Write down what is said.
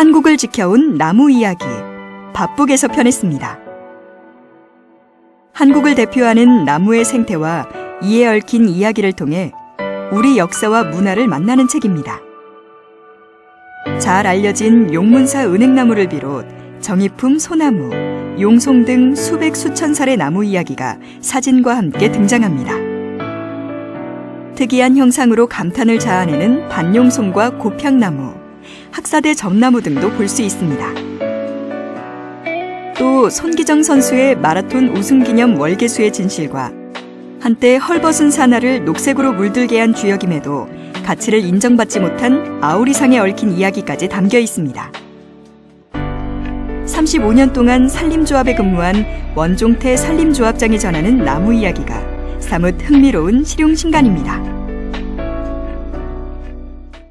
한국을 지켜온 나무 이야기 밥북에서 편했습니다. 한국을 대표하는 나무의 생태와 이에 얽힌 이야기를 통해 우리 역사와 문화를 만나는 책입니다. 잘 알려진 용문사 은행나무를 비롯 정이품 소나무, 용송 등 수백 수천 살의 나무 이야기가 사진과 함께 등장합니다. 특이한 형상으로 감탄을 자아내는 반용송과 고평나무, 학사대 점나무 등도 볼 수 있습니다. 또 손기정 선수의 마라톤 우승 기념 월계수의 진실과 한때 헐벗은 산하를 녹색으로 물들게 한 주역임에도 가치를 인정받지 못한 아우리상에 얽힌 이야기까지 담겨 있습니다. 35년 동안 산림조합에 근무한 원종태 산림조합장이 전하는 나무 이야기가 사뭇 흥미로운 실용 신간입니다.